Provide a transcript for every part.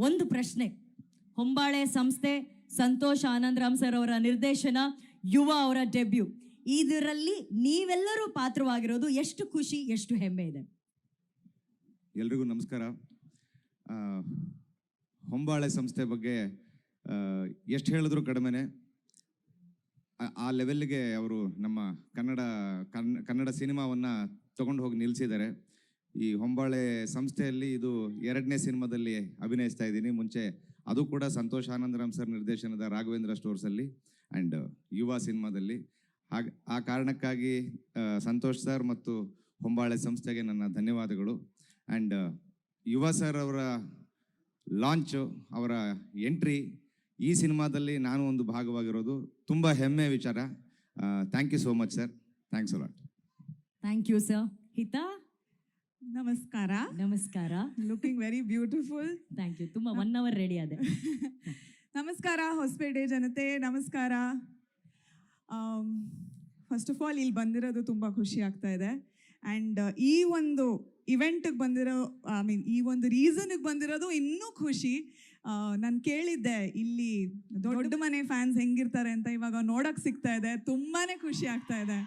ಒಂದು ಪ್ರಶ್ನೆ. ಹೊಂಬಾಳೆ ಸಂಸ್ಥೆ ಸಂತೋಷ್ ಆನಂದರಾಮ್ ಸರ್ ಅವರ ನಿರ್ದೇಶನ ಯುವ ಅವರ ಡೆಬ್ಯೂ. ಇದರಲ್ಲಿ ನೀವೆಲ್ಲರೂ ಪಾತ್ರವಾಗಿರೋದು ಎಷ್ಟು ಖುಷಿ, ಎಷ್ಟು ಹೆಮ್ಮೆ ಇದೆ? ಎಲ್ರಿಗೂ ನಮಸ್ಕಾರ. ಹೊಂಬಾಳೆ ಸಂಸ್ಥೆ ಬಗ್ಗೆ ಎಷ್ಟು ಹೇಳಿದ್ರು ಕಡಿಮೆನೆ. ಆ- ಲೆವೆಲ್ಗೆ ಅವರು ನಮ್ಮ ಕನ್ನಡ, ಕನ್- ಕನ್ನಡ ಸಿನಿಮಾವನ್ನು ತಗೊಂಡು ಹೋಗಿ ನಿಲ್ಲಿಸಿದ್ದಾರೆ ಈ ಹೊಂಬಾಳೆ ಸಂಸ್ಥೆಯಲ್ಲಿ ಇದು ಎರಡನೇ ಸಿನಿಮಾದಲ್ಲಿ ಅಭಿನಯಿಸ್ತಾ ಇದ್ದೀನಿ. ಮುಂಚೆ ಅದು ಕೂಡ ಸಂತೋಷ್ ಆನಂದರಾಮ್ ಸರ್ ನಿರ್ದೇಶನದ ರಾಘವೇಂದ್ರ ಸ್ಟೋರ್ಸಲ್ಲಿ ಆ್ಯಂಡ್ ಯುವ ಸಿನಿಮಾದಲ್ಲಿ. ಹಾಗೆ, ಆ ಕಾರಣಕ್ಕಾಗಿ ಸಂತೋಷ್ ಸರ್ ಮತ್ತು ಹೊಂಬಾಳೆ ಸಂಸ್ಥೆಗೆ ನನ್ನ ಧನ್ಯವಾದಗಳು. ಆ್ಯಂಡ್ ಯುವ ಸರ್ ಅವರ ಲಾಂಚು, ಅವರ ಎಂಟ್ರಿ ಈ ಸಿನಿಮಾದಲ್ಲಿ ನಾನು ಒಂದು ಭಾಗವಾಗಿರೋದು. ತುಂಬ ಹೆಮ್ಮೆ ವಿಚಾರ. Thank you so much sir thanks a lot thank you sir Hita? ನಮಸ್ಕಾರ. ನಮಸ್ಕಾರ. Looking very beautiful thank you ತುಂಬ ಒನ್ ಅವರ್ ರೆಡಿ ಆದೆ. ನಮಸ್ಕಾರ ಹೊಸಪೇಟೆ ಜನತೆ ನಮಸ್ಕಾರ. ಫಸ್ಟ್ ಆಫ್ ಆಲ್ ಇಲ್ಲಿ ಬಂದಿರೋದು ತುಂಬ ಖುಷಿ ಆಗ್ತಾ ಇದೆ. ಆ್ಯಂಡ್ ಈ ಒಂದು ಇವೆಂಟಿಗೆ ಬಂದಿರೋ ಐ ಮೀನ್ ಈ ಒಂದು ರೀಸನ್ಗೆ ಬಂದಿರೋದು ಇನ್ನೂ ಖುಷಿ. ನಾನು ಕೇಳಿದ್ದೆ ಇಲ್ಲಿ ದೊಡ್ಡ ಮನೆ ಫ್ಯಾನ್ಸ್ ಹೆಂಗಿರ್ತಾರೆ ಅಂತ ಇವಾಗ ನೋಡೋಕೆ ಸಿಗ್ತಾ ಇದೆ. ತುಂಬಾ ಖುಷಿ ಆಗ್ತಾ ಇದೆ.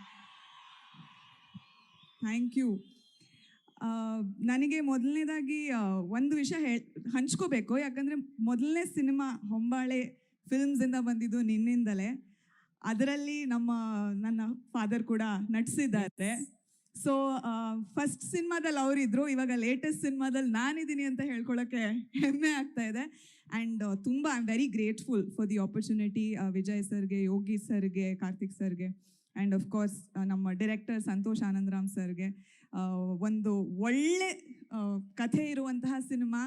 ಥ್ಯಾಂಕ್ ಯು ನನಗೆ ಮೊದಲನೇದಾಗಿ ಒಂದು ವಿಷಯ ಹೇಳ್ ಹಂಚ್ಕೋಬೇಕು. ಯಾಕಂದರೆ ಮೊದಲನೇ ಸಿನಿಮಾ ಹೊಂಬಾಳೆ ಫಿಲ್ಮ್ಸಿಂದ ಬಂದಿದ್ದು ನಿನ್ನಿಂದಲೇ. ಅದರಲ್ಲಿ ನಮ್ಮ, ನನ್ನ ಫಾದರ್ ಕೂಡ ನಟಿಸಿದ್ದಾರೆ. ಸೊ ಫಸ್ಟ್ ಸಿನಿಮಾದಲ್ಲಿ ಅವರಿದ್ರು. ಇವಾಗ ಲೇಟೆಸ್ಟ್ ಸಿನಿಮಾದಲ್ಲಿ ನಾನಿದ್ದೀನಿ ಅಂತ ಹೇಳ್ಕೊಳ್ಳೋಕ್ಕೆ ಹೆಮ್ಮೆ ಆಗ್ತಾ ಇದೆ. ಆ್ಯಂಡ್ ತುಂಬ I am very grateful for the opportunity Vijay ಸರ್ಗೆ, ಯೋಗಿ ಸರ್ಗೆ, ಕಾರ್ತಿಕ್ ಸರ್ಗೆ ಆ್ಯಂಡ್ ಆಫ್ ಕೋರ್ಸ್ ನಮ್ಮ ಡೈರೆಕ್ಟರ್ ಸಂತೋಷ್ ಆನಂದರಾಮ್ ಸರ್ಗೆ. ಒಂದು ಒಳ್ಳೆ ಕಥೆ ಇರುವಂತಹ ಸಿನಿಮಾ.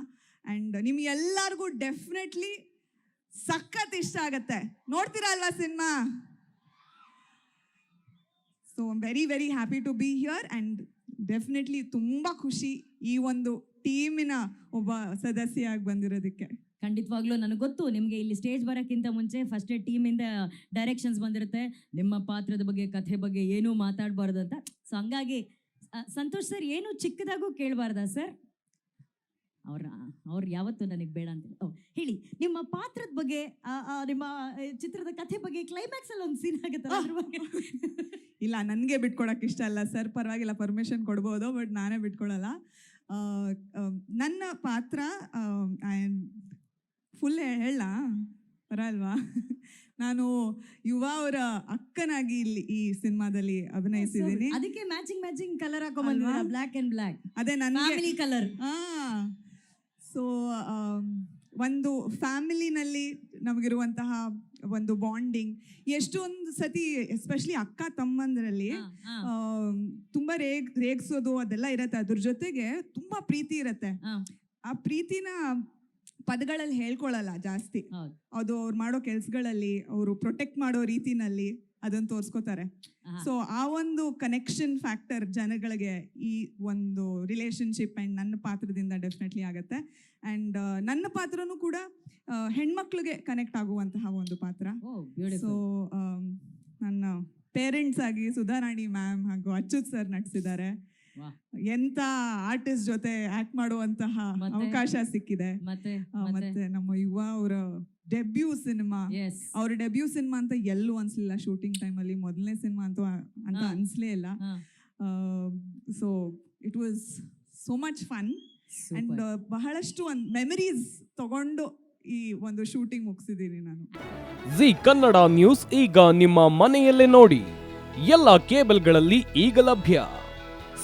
ಆ್ಯಂಡ್ ನಿಮಗೆಲ್ಲರಿಗೂ ಡೆಫಿನೆಟ್ಲಿ ಸಖತ್ ಇಷ್ಟ ಆಗತ್ತೆ. ನೋಡ್ತೀರಾ ಅಲ್ವಾ cinema? So very very happy to be here and definitely ತುಂಬ ಖುಷಿ ಈ ಒಂದು ಟೀಮಿನ ಒಬ್ಬ ಸದಸ್ಯೆಯಾಗಿ ಬಂದಿರೋದಕ್ಕೆ. ಖಂಡಿತವಾಗ್ಲೂ ನನಗೆ ಗೊತ್ತು, ನಿಮಗೆ ಇಲ್ಲಿ ಸ್ಟೇಜ್ ಬರೋಕ್ಕಿಂತ ಮುಂಚೆ ಫಸ್ಟ್ ಟೀಮಿಂದ ಡೈರೆಕ್ಷನ್ಸ್ ಬಂದಿರುತ್ತೆ. ನಿಮ್ಮ ಪಾತ್ರದ ಬಗ್ಗೆ, ಕಥೆ ಬಗ್ಗೆ ಏನೂ ಮಾತಾಡಬಾರ್ದು ಅಂತ. ಸೊ ಹಂಗಾಗಿ ಸಂತೋಷ್ ಸರ್ ಏನು ಚಿಕ್ಕದಾಗೂ ಕೇಳಬಾರ್ದ ಸರ್? ಅವ್ರ ಅವ್ರು ಯಾವತ್ತು ನನಗೆ ಬೇಡ ಅಂತ ಹೇಳಿ. ನಿಮ್ಮ ಪಾತ್ರದ ಬಗ್ಗೆ ನಿಮ್ಮ ಚಿತ್ರದ ಕಥೆ ಬಗ್ಗೆ ಕ್ಲೈಮ್ಯಾಕ್ಸ್ ಅಲ್ಲಿ ಒಂದು ಸೀನ್ ಆಗುತ್ತಲ್ಲ ಅದ್ರ ಬಗ್ಗೆ? ಇಲ್ಲ ನನಗೆ ಬಿಟ್ಕೊಡಕ್ಕೆ ಇಷ್ಟ ಅಲ್ಲ ಸರ್. ಪರವಾಗಿಲ್ಲ ಪರ್ಮಿಷನ್ ಕೊಡ್ಬೋದು ಬಟ್ ನಾನೇ ಬಿಟ್ಕೊಡಲ್ಲ ನನ್ನ ಪಾತ್ರ ಫುಲ್ ಹೇಳ ಬರಲ್ವಾ ನಾನು ಯುವ ಅವರ ಅಕ್ಕನಾಗಿ ಇಲ್ಲಿ ಈ ಸಿನಿಮಾದಲ್ಲಿ ಅಭಿನಯಿಸಿದ್ದೀನಿ. ಅದಕ್ಕೆ ಮ್ಯಾಚಿಂಗ್ ಮ್ಯಾಚಿಂಗ್ ಕಲರ್ ಹಾಕೊಂಡ್ಬಂದಿದ್ದೀರಾ ಬ್ಲಾಕ್ ಬ್ಲ್ಯಾಕ್ ಅಂಡ್ ಬ್ಲ್ಯಾಕ್ ಅದೇ ನನ್ನ ಫ್ಯಾಮಿಲಿ ಕಲರ್ ಸೊ ಒಂದು ಫ್ಯಾಮಿಲಿನಲ್ಲಿ ನಮಗಿರುವಂತಹ ಒಂದು ಬಾಂಡಿಂಗ್ ಎಷ್ಟೊಂದು ಸತಿ ಎಸ್ಪೆಷಲಿ ಅಕ್ಕ ತಮ್ಮಂದರಲ್ಲಿ ತುಂಬಾ ರೇಗ್ ರೇಗ್ಸೋದು ಅದೆಲ್ಲ ಇರತ್ತೆ. ಅದ್ರ ಜೊತೆಗೆ ತುಂಬಾ ಪ್ರೀತಿ ಇರತ್ತೆ. ಆ ಪ್ರೀತಿನ ಪದಗಳಲ್ಲಿ ಹೇಳ್ಕೊಳಲ್ಲ ಜಾಸ್ತಿ. ಅದು ಅವ್ರು ಮಾಡೋ ಕೆಲ್ಸಗಳಲ್ಲಿ ಅವರು ಪ್ರೊಟೆಕ್ಟ್ ಮಾಡೋ ರೀತಿನಲ್ಲಿ ಅದನ್ನ ತೋರಿಸ್ಕೋತಾರೆ. ಸೊ ಆ ಒಂದು ಕನೆಕ್ಷನ್ ಫ್ಯಾಕ್ಟರ್ ಜನಗಳಿಗೆ ಈ ಒಂದು ರಿಲೇಶನ್ಶಿಪ್ ಅಂಡ್ ನನ್ನ ಪಾತ್ರದಿಂದ ಡೆಫಿನೆಟ್ಲಿ ಆಗುತ್ತೆ. ಅಂಡ್ ನನ್ನ ಪಾತ್ರನೂ ಕೂಡ ಹೆಣ್ಮಕ್ಳಿಗೆ ಕನೆಕ್ಟ್ ಆಗುವಂತಹ ಒಂದು ಪಾತ್ರ. ಸೊ ಬ್ಯೂಟಿಫುಲ್ ನನ್ನ ಪೇರೆಂಟ್ಸ್ ಆಗಿ ಸುಧಾರಾಣಿ ಮ್ಯಾಮ್ ಹಾಗೂ ಅಚ್ಯುತ್ ಸರ್ ನಟಿಸಿದ್ದಾರೆ. ಎಂತ ಆರ್ಟಿಸ್ಟ್ ಜೊತೆ ಆಕ್ಟ್ ಮಾಡುವಂತಹ ಅವಕಾಶ ಸಿಕ್ಕಿದೆ. ಮತ್ತೆ? ನಮ್ಮ ಯುವ ಅವರ ಡೆಬ್ಯೂ ಸಿನಿಮಾ. ಅವ್ರ ಡೆಬ್ಯೂ ಸಿನಿಮಾ ಅಂತ ಎಲ್ಲೂ ಅನ್ಸ್ಲಿಲ್ಲ. ಶೂಟಿಂಗ್ ಅಲ್ಲಿ ಮೊದಲನೇ ಸಿನಿಮಾ ಅಂತ ಅಂತ. ಅನ್ಸ್ಲೇ ಇಲ್ಲ. So it was so much fun and ಬಹಳಷ್ಟು ಒಂದು ಮೆಮರೀಸ್ ತಗೊಂಡು ಈ ಒಂದು ಶೂಟಿಂಗ್ ಮುಗಿಸಿದ್ದೀನಿ ನಾನು. ಜಿ ಕನ್ನಡ ನ್ಯೂಸ್ ಈಗ ನಿಮ್ಮ ಮನೆಯಲ್ಲೇ ನೋಡಿ. ಎಲ್ಲ ಕೇಬಲ್ಗಳಲ್ಲಿ ಈಗ ಲಭ್ಯ.